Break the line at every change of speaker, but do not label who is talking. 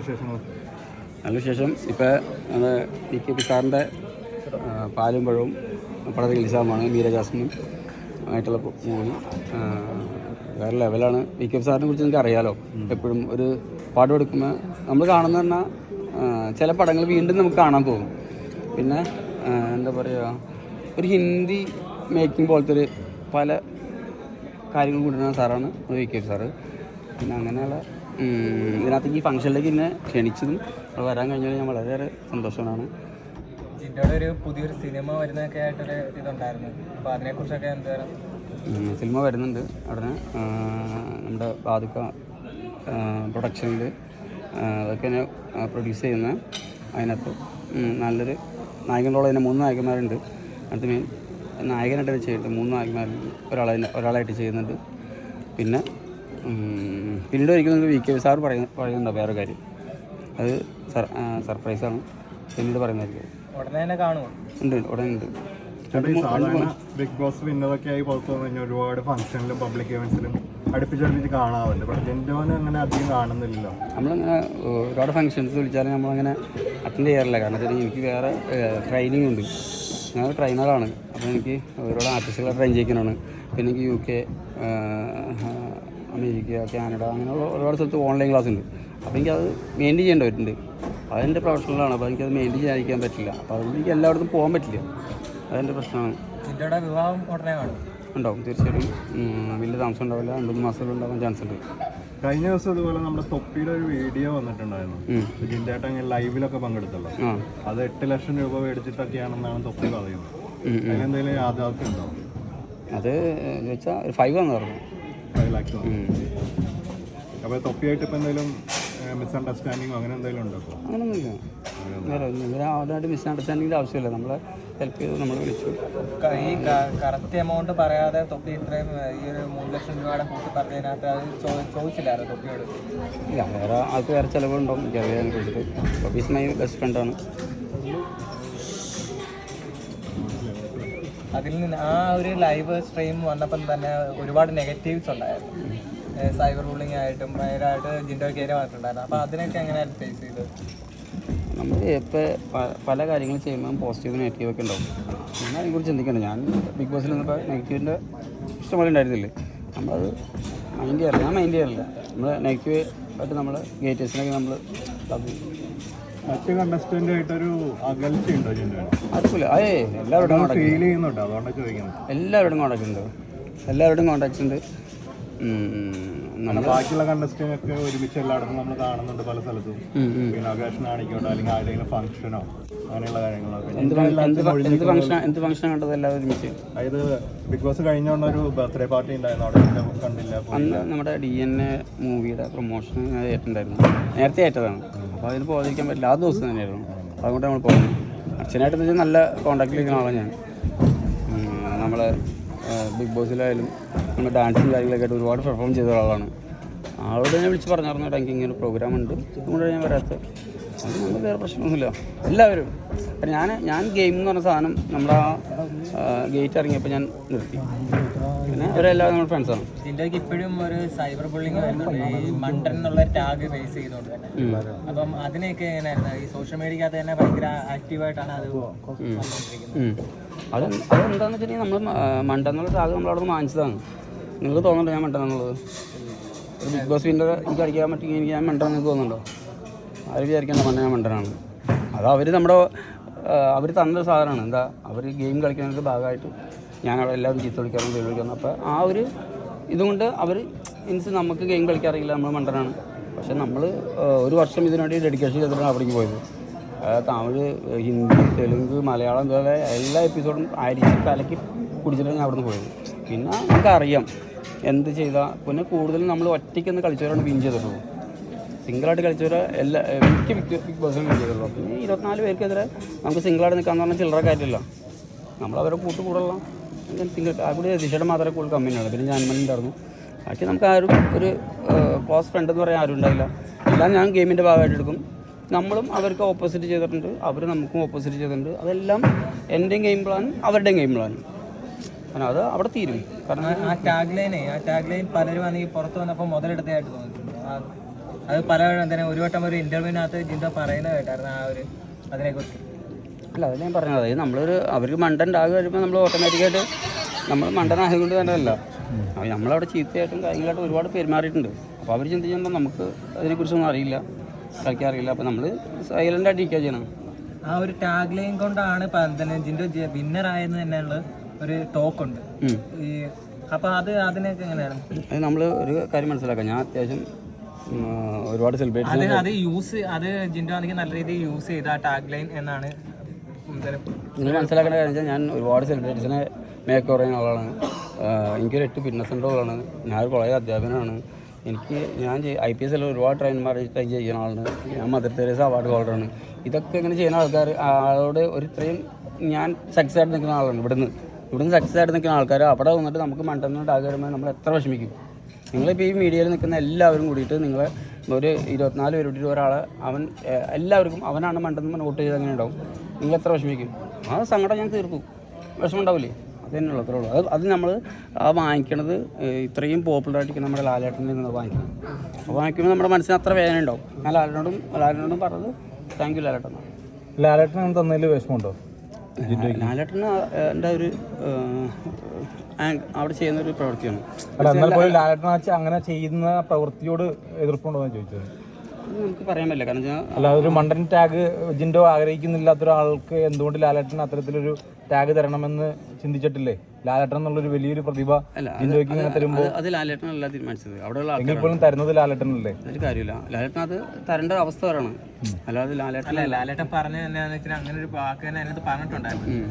നല്ല വിശേഷം ഇപ്പോൾ നമ്മൾ പി കെ പി സാറിന്റെ പാലും പഴവും പടത്തിൽ നിസാമാണ് മീര ജാസ്മിനും ആയിട്ടുള്ള മൂവി വേറെ ലെവലാണ് പി കെ പി സാറിനെ കുറിച്ച് നിങ്ങൾക്ക് അറിയാലോ? എപ്പോഴും ഒരു പാട്ട് കൊടുക്കുമ്പോൾ നമ്മൾ കാണുന്ന പറഞ്ഞാൽ ചില പടങ്ങൾ വീണ്ടും നമുക്ക് കാണാൻ പോകും. പിന്നെ എന്താ പറയുക ഒരു ഹിന്ദി മേക്കിംഗ് പോലത്തെ ഒരു പല കാര്യങ്ങളും കൊണ്ടുവരുന്ന സാറാണ് വി കെ സാറ് പിന്നെ അങ്ങനെയുള്ള ഇതിനകത്ത് ഈ ഫംഗ്ഷനിലേക്ക് എന്നെ ക്ഷണിച്ചതും അവിടെ വരാൻ കഴിഞ്ഞാൽ ഞാൻ വളരെയേറെ സന്തോഷമാണ്
ഒരു പുതിയൊരു സിനിമ വരുന്നതൊക്കെ ആയിട്ടൊരു ഇതുണ്ടായിരുന്നു. അപ്പോൾ അതിനെക്കുറിച്ചൊക്കെ എന്താണ്
ഉം, സിനിമ വരുന്നുണ്ട് ഉടനെ നമ്മുടെ ബാധിക്ക പ്രൊഡക്ഷനിൽ അതൊക്കെ എന്നെ പ്രൊഡ്യൂസ് ചെയ്യുന്ന അതിനകത്ത്. നല്ലൊരു നായകൻ റോൾ തന്നെ മൂന്ന് നായകന്മാരുണ്ട്. അടുത്ത് മെയിൻ നായകനായിട്ട് ചെയ്തിട്ടുണ്ട് ചെയ്യുന്നുണ്ട് മൂന്ന് നായകന്മാരുണ്ട് ഒരാളെ ഒരാളായിട്ട് ചെയ്യുന്നുണ്ട്. പിന്നെ പിന്നീട് ഒരിക്കലും വി കെ സാർ പറയുന്ന പറയുന്നുണ്ടോ വേറെ കാര്യം? അത് സർ സർപ്രൈസാണ് പിന്നീട് പറയുന്നതായിരിക്കും
ഉടനെ തന്നെ കാണുമോ?
ഉണ്ട് ഉടനെ ഉണ്ട്.
ബിഗ് ബോസ് വിന്നറൊക്കെ ആയി പുറത്തു കഴിഞ്ഞാൽ ഒരുപാട് ഫംഗ്ഷനിലും പബ്ലിക് ഇവന്റ്സിലും അടുപ്പിച്ചടുപ്പിച്ച് കാണാറുണ്ട്. പക്ഷെ ജിൻഡോനെ അങ്ങനെ അധികം കാണുന്നില്ലല്ലോ.
നമ്മളങ്ങനെ ഒരുപാട് ഫംഗ്ഷൻസ് വിളിച്ചാലും നമ്മളങ്ങനെ അറ്റൻഡ് ചെയ്യാറില്ല. കാരണം വെച്ചാൽ എനിക്ക് വേറെ ട്രെയിനിങ് ഉണ്ട്. ഞാൻ ട്രെയിനറാണ് അപ്പോൾ എനിക്ക് ഒരുപാട് ആർട്ടിസ്റ്റുകളെ ട്രെയിൻ ചെയ്യിക്കാനാണ് പിന്നെ എനിക്ക് യു കെ അമേരിക്ക കാനഡ അങ്ങനെയുള്ള ഒരുപാട് സ്ഥലത്ത് ഓൺലൈൻ ക്ലാസ് ഉണ്ട്. അപ്പോൾ എനിക്കത് മെയിന്റെയിൻ ചെയ്യേണ്ടി അപ്പം അതെന്റെ പ്രൊഫഷണലാണ് അപ്പോൾ എനിക്കത് മെയിന്റെയിൻ ചെയ്യാതിരിക്കാൻ പറ്റില്ല. അപ്പോൾ അതുകൊണ്ട് എനിക്ക് എല്ലായിടത്തും പോകാൻ പറ്റില്ല. അതെന്റെ പ്രശ്നമാണ്.
വിവാഹം ഉടനെ കാണും.
ഉണ്ടാവും തീർച്ചയായിട്ടും. വലിയ താമസം ഉണ്ടാവില്ല. രണ്ട് മൂന്ന് മാസത്തിൽ ഉണ്ടാവാൻ ചാൻസ് ഉണ്ട്.
കഴിഞ്ഞ ദിവസം ഇതുപോലെ നമ്മുടെ തൊപ്പിയുടെ ഒരു വീഡിയോ വന്നിട്ടുണ്ടായിരുന്നു. ജിൻഡേട്ട അങ്ങനെ ലൈവിലൊക്കെ പങ്കെടുത്തല്ലോ അത് എട്ട് ലക്ഷം രൂപ മേടിച്ചിട്ടൊക്കെയാണെന്നാണ് തൊപ്പി പറയുന്നത്. അതിനെന്തെങ്കിലും യാഥാർത്ഥ്യം ഉണ്ടോ?
അത് വെച്ചാൽ ഒരു ഫൈവ് ആണെന്ന് പറഞ്ഞു.
ഫൈവ് ലാക്സ്
ഉം.
അപ്പോൾ തൊപ്പിയായിട്ട് ഇപ്പം എന്തെങ്കിലും മിസ്അണ്ടർസ്റ്റാൻഡിങ്ങോ അങ്ങനെ എന്തെങ്കിലും ഉണ്ടോ
വേറെ ഒന്നുമില്ല. അവരായിട്ട് മിസ് അണ്ടർസ്റ്റാൻഡിങ്ങിന്റെ ആവശ്യമില്ല. നമ്മളെ ഹെൽപ്പ് ചെയ്ത് നമ്മൾ വിളിച്ചു.
ഈ കറക്റ്റ് എമൗണ്ട് പറയാതെ തൊപ്പി ഇത്രയും ഈ ഒരു മൂന്ന് ലക്ഷം രൂപയുടെ കൂട്ടി പറഞ്ഞതിനകത്ത് അത് ചോദിച്ചില്ലായിരുന്നു തൊപ്പിയോട്?
ഇല്ല വേറെ ആൾക്ക് വേറെ ചിലവുണ്ടാവും കുറിച്ചിട്ട് മൈ ബെസ്റ്റ് ഫ്രണ്ടാണ്
അതിൽ നിന്ന് ആ ഒരു ലൈവ് സ്ട്രീം വന്നപ്പം തന്നെ ഒരുപാട് നെഗറ്റീവ്സ് ഉണ്ടായിരുന്നു. സൈബർ ബുള്ളിങ് ആയിട്ടും ഭയങ്കരമായിട്ട് ജിൻഡോ കയറി വന്നിട്ടുണ്ടായിരുന്നു അപ്പോൾ അതിനൊക്കെ എങ്ങനെയായിരുന്നു ഫേസ് ചെയ്തത്?
നമ്മൾ ഇപ്പോൾ പല കാര്യങ്ങളും ചെയ്യുമ്പോൾ പോസിറ്റീവ് നെഗറ്റീവ് ഒക്കെ ഉണ്ടാവും. ഞാൻ അതിനെക്കുറിച്ച് ചിന്തിക്കണം ഞാൻ ബിഗ് ബോസിൽ നിന്നപ്പോൾ നെഗറ്റീവിന്റെ ഇഷ്ടംപോലെ ഉണ്ടായിരുന്നില്ലേ? നമ്മളത് മൈൻഡ് ചെയ്യാറില്ല. ഞാൻ മൈൻഡ് ചെയ്യാറില്ല. നമ്മൾ നെഗറ്റീവ് ആയിട്ട് നമ്മൾ ഗേറ്റേഴ്സിനൊക്കെ നമ്മൾ
മറ്റ് കണ്ടസ്റ്റന്റ് ആയിട്ടൊരു അകൽച്ചയുണ്ടോ ജിൻഡോന്
അതുപോലെ അയേ എല്ലാവരോടും കോണ്ടാക്ട്
ഫീൽ ചെയ്യുന്നുണ്ടോ? അതുകൊണ്ടാണ് ചോദിക്കുന്നത്.
എല്ലാവരോടും കോണ്ടാക്ട് ഉണ്ട്. എല്ലാവരോടും കോണ്ടാക്ട്സ് ഉണ്ട്. നമ്മൾ
ബാക്കിയുള്ള കണ്ടസ്റ്റിംഗ് ഒക്കെ ഒരുമിച്ച് എല്ലായിടത്തും നമ്മൾ കാണുന്നുണ്ട് പല സ്ഥലത്തും. പിന്നെ ആണിക്കോട്ടെ അല്ലെങ്കിൽ ആരുടെങ്കിലും ഫംഗ്ഷനോ അങ്ങനെയുള്ള കാര്യങ്ങളൊക്കെ
എന്ത് ഫംഗ്ഷൻ കണ്ടത് എല്ലാവരും ഒരുമിച്ച്?
അതായത് ബിഗ് ബോസ് കഴിഞ്ഞോണ്ട് ഒരു ബർത്ത്ഡേ പാർട്ടി ഉണ്ടായിരുന്നു അവിടെ കണ്ടില്ല.
അന്ന് നമ്മുടെ ഡി എൻ എ മൂവിയുടെ പ്രൊമോഷൻ ഏറ്റുണ്ടായിരുന്നു നേരത്തെ ഏറ്റതാണ്. അപ്പോൾ അതിന് പോകാതിരിക്കാൻ പറ്റില്ല. ആ ദിവസം തന്നെയായിരുന്നു. അതുകൊണ്ട് നമ്മൾ പോകുന്നു അച്ഛനായിട്ട് നല്ല കോണ്ടാക്റ്റിലിരിക്കുന്ന ആളാണ് ഞാൻ. നമ്മളെ ബിഗ് ബോസിലായാലും നമ്മൾ ഡാൻസും കാര്യങ്ങളൊക്കെ ആയിട്ട് ഒരുപാട് പെർഫോം ചെയ്ത ഒരാളാണ്. ആളോട് ഞാൻ വിളിച്ച് പറഞ്ഞായിരുന്നു "എടാ, എനിക്ക് ഇങ്ങനെ പ്രോഗ്രാം ഉണ്ട്. അതുകൊണ്ട് ഞാൻ വരാത്തത് അതൊന്നും വേറെ പ്രശ്നമൊന്നുമില്ല. എല്ലാവരും. അപ്പം ഞാൻ ഞാൻ ഗെയിം എന്ന് പറഞ്ഞ സാധനം നമ്മുടെ ആ ഗേറ്റ് ഇറങ്ങിയപ്പോൾ ഞാൻ നിർത്തി. പിന്നെ അവരെല്ലാവരും നമ്മുടെ ഫ്രണ്ട്സാണ്
ജിൻഡോയ്ക്ക് ഇപ്പോഴും ഒരു സൈബർ ബുള്ളിങ് വരുന്നുണ്ട്. ഈ മണ്ടൻ എന്നുള്ള ടാഗ് ബേസ് ചെയ്തുകൊണ്ട് തന്നെ. അപ്പം അതിനെയൊക്കെ എങ്ങനെയായിരുന്നു? ഈ സോഷ്യൽ മീഡിയക്കകത്ത് തന്നെ ഭയങ്കര ആക്റ്റീവായിട്ടാണ് അത്
അത് അതെന്താണെന്ന് വെച്ചിട്ടുണ്ടെങ്കിൽ നമ്മൾ മണ്ടെന്നുള്ള ടാഗ് നമ്മളവിടെ നിന്ന് വാങ്ങിച്ചതാണ്. നിങ്ങൾക്ക് തോന്നുന്നുണ്ടോ ഞാൻ മണ്ടെന്നുള്ളത് ഒരു ബിഗ് ബോസ് വിന്റെ എനിക്ക് കളിക്കാൻ പറ്റുമെങ്കിൽ എനിക്ക് ഞാൻ മണ്ടെന്ന് നിങ്ങൾക്ക് തോന്നുന്നുണ്ടോ? ആര് വിചാരിക്കേണ്ട മണ്ണ ഞാൻ മണ്ടനാണ് അത് അവർ നമ്മുടെ അവർ തന്നൊരു സാധനമാണ്. എന്താ അവർ ഗെയിം കളിക്കുന്നതിന്റെ ഭാഗമായിട്ട് ഞാൻ അവിടെ എല്ലാവരും ചീത്ത പേര് വിളിക്കാറും അപ്പോൾ ആ ഒരു ഇതുകൊണ്ട് അവർ മീൻസ് നമുക്ക് ഗെയിം കളിക്കാറില്ല നമ്മൾ മണ്ടനാണ് പക്ഷെ നമ്മൾ ഒരു വർഷം ഇതിനുവേണ്ടി ഡെഡിക്കേഷൻ ചെയ്തിട്ടാണ് അവിടേക്ക് പോയത്. തമിഴ് ഹിന്ദി തെലുങ്ക് മലയാളം ഇതുപോലെ എല്ലാ എപ്പിസോഡും അരിച്ച് കലക്കി കുടിച്ചിട്ടാണ് ഞാൻ അവിടുന്ന് പോയത്. പിന്നെ നമുക്കറിയാം എന്ത് ചെയ്താൽ പിന്നെ കൂടുതലും നമ്മൾ ഒറ്റയ്ക്കൊന്ന് കളിച്ചവരാണ് വിൻ ചെയ്തിട്ടുള്ളൂ സിംഗിളായിട്ട് കളിച്ചവരെ എല്ലാ മിക്ക മിക്ക ബിഗ് ബോസും വിൻ ചെയ്തിട്ടുള്ളൂ പിന്നെ ഇരുപത്തിനാല് പേർക്കെതിരെ നമുക്ക് സിംഗിളായിട്ട് നിൽക്കാന്ന് പറഞ്ഞാൽ ചില്ലറ കാര്യമില്ല. നമ്മൾ അവരെ കൂട്ട് കൂടെയുള്ള സിംഗിൾ അവിടെ ദിശയുടെ മാത്രമേ കൂടുതൽ കമ്പനിയാണ് പിന്നെ ഞാൻ ഉണ്ടായിരുന്നു ബാക്കി നമുക്ക് ആരും ഒരു ക്ലോസ് ഫ്രണ്ട് എന്ന് പറയാൻ ആരും ഉണ്ടായില്ല. എല്ലാം ഞാൻ ഗെയിമിന്റെ ഭാഗമായിട്ട് എടുക്കും. നമ്മളും അവർക്ക് ഓപ്പോസിറ്റ് ചെയ്തിട്ടുണ്ട്. അവർ നമുക്കും ഓപ്പോസിറ്റ് ചെയ്തിട്ടുണ്ട്. അതെല്ലാം എന്റെയും ഗെയിം പ്ലാനും അവരുടെയും ഗെയിം പ്ലാൻ കാരണം അത് അവിടെ തീരും. കാരണം
ആ ടാഗ് ലൈനെ ആ ടാഗ് ലൈൻ പലരും ആണെങ്കിൽ പുറത്ത് വന്നപ്പോൾ മുതലെടുത്തതായിട്ട് തോന്നിയിട്ടുണ്ട്. അത് പല തന്നെ ഒരു വട്ടം ഒരു ഇന്റർവ്യൂവിനകത്ത് ജിൻഡോ പറയുന്നത് കേട്ടായിരുന്നു ആ ഒരു അതിനെക്കുറിച്ച്.
അല്ല അത് ഞാൻ പറഞ്ഞത് അതായത് നമ്മളൊരു അവർക്ക് മണ്ടൻ ടാഗ് വരുമ്പോൾ നമ്മൾ ഓട്ടോമാറ്റിക്കായിട്ട് നമ്മൾ മണ്ടനായതുകൊണ്ട് തന്നെ അല്ല നമ്മളവിടെ ചീത്തയായിട്ടും കാര്യങ്ങളായിട്ടും ഒരുപാട് പെരുമാറിയിട്ടുണ്ട്. അപ്പോൾ അവർ ചിന്തിക്കുമ്പോൾ നമുക്ക് അതിനെക്കുറിച്ചൊന്നും അറിയില്ല കളിക്കാറില്ല അപ്പോൾ നമ്മൾ സൈലന്റ് ആയിട്ട് ഇരിക്കുക ചെയ്യണം.
ആ ഒരു ടാഗ് ലൈൻ കൊണ്ടാണ് ജിൻഡോ വിന്നർ ആയെന്ന് തന്നെയുള്ള ഒരു ടോക്ക് ഉണ്ട് ഈ അപ്പൊ അത് അതിനൊക്കെ എങ്ങനെയാണ്?
അത് നമ്മൾ ഒരു കാര്യം മനസ്സിലാക്കാം. ഞാൻ അത്യാവശ്യം ഒരുപാട് സെലിബ്രേറ്റ്
അത് യൂസ് അത് ജിൻഡോ ആണെങ്കിൽ നല്ല രീതിയിൽ യൂസ് ചെയ്ത ആ ടാഗ് ലൈൻ എന്നാണ്
നിങ്ങൾ മനസ്സിലാക്കേണ്ട കാര്യം വെച്ചാൽ ഞാൻ ഒരുപാട് സെലിബ്രിറ്റീസിനെ മേക്ക് പറയുന്ന ആളാണ്. ആഹ് എനിക്കൊരു എട്ട് ഫിറ്റ്നസ് സെന്ററുകളാണ് ഞാനൊരു കോളേജ് അധ്യാപകനാണ്. എനിക്ക് ഞാൻ ഐ പി എസ് എല്ലാം ഒരുപാട് ട്രെയിൻമാർ ട്രൈ ചെയ്യുന്ന ആളാണ്. ഞാൻ മദർ തെരേസ അവാർഡ് ഹോൾഡറാണ് ഇതൊക്കെ ഇങ്ങനെ ചെയ്യുന്ന ആൾക്കാർ ആളോട് ഒരു ഇത്രയും ഞാൻ സക്സസ് ആയിട്ട് നിൽക്കുന്ന ആളാണ് ഇവിടുന്ന്. ഇവിടുന്ന് സക്സസ് ആയിട്ട് നിൽക്കുന്ന ആൾക്കാർ അവിടെ വന്നിട്ട് നമുക്ക് മണ്ടന്നോട്ട് ആകെ വരുമ്പോൾ നമ്മൾ എത്ര വിഷമിക്കും. നിങ്ങളിപ്പോൾ ഈ മീഡിയയിൽ നിൽക്കുന്ന എല്ലാവരും കൂടിയിട്ട് നിങ്ങളെ ഒരു ഇരുപത്തിനാല് പേര് കൂട്ടിയിട്ട് ഒരാളെ അവൻ എല്ലാവർക്കും അവനാണ് മണ്ടെന്ന് വോട്ട് ചെയ്ത് അങ്ങനെ ഉണ്ടാവും? നിങ്ങൾ എത്ര വിഷമിക്കും? ആ സങ്കടം ഞാൻ തീർക്കും. വിഷമം ഉണ്ടാവില്ലേ? അത് തന്നെയുള്ളൂ അത്രേ ഉള്ളൂ. അത് നമ്മൾ ആ വാങ്ങിക്കണത് ഇത്രയും പോപ്പുലറായിട്ട് നമ്മുടെ ലാലേട്ടനിൽ നിന്ന് വാങ്ങിക്കണം അപ്പോൾ വാങ്ങിക്കുമ്പോൾ നമ്മുടെ മനസ്സിന് അത്ര വേദന ഉണ്ടാവും. ഞാൻ ലാലേട്ടനോടും ലാലേട്ടനോടും പറഞ്ഞത് താങ്ക് യു ലാലേട്ടൻ.
ലാലേട്ടൻ തന്നതിൽ വിഷമമുണ്ടോ?
ലാലേട്ടന് എന്റെ ഒരു അവിടെ ചെയ്യുന്ന ഒരു പ്രവൃത്തിയാണ്.
അങ്ങനെ ചെയ്യുന്ന പ്രവൃത്തിയോട് എതിർപ്പുണ്ടോ എന്ന് ചോദിച്ചത്.
നമുക്ക് പറയാൻ പറ്റില്ല. കാരണം വെച്ചാൽ
അല്ല ഒരു മണ്ടൻ ടാഗ് ജിൻഡോ ആഗ്രഹിക്കുന്നില്ലാത്ത ഒരാൾക്ക് എന്തുകൊണ്ട് ലാലേട്ടൻ അത്തരത്തിലൊരു ടാഗ് തരണമെന്ന് ചിന്തിച്ചിട്ടില്ലേ? ലാലേട്ടൻ എന്നുള്ളൊരു വലിയൊരു പ്രതിഭ
അല്ല അത്
ജിൻഡോയ്ക്ക് ഇങ്ങനെ തരുമ്പോൾ
അത് അത് ലാലേട്ടനല്ല തീരുമാനിച്ചത്. അവിടെയുള്ള
എങ്കിൽ
ആൾക്കാർ
പോലും തരുന്നത് ലാലേട്ടനല്ലേ?
ഒരു കാര്യമില്ല. ലാലേട്ടൻ അത് തരേണ്ട അവസ്ഥ വരാണ്. അല്ലാതെ ലാലേട്ടൻ
അല്ല ലാലേട്ടൻ പറഞ്ഞു എന്നാന്ന് വെച്ചാൽ അങ്ങനെ ഒരു വാക്ക് തന്നെ അതിനകത്ത് പറഞ്ഞിട്ടുണ്ടായിരുന്നു.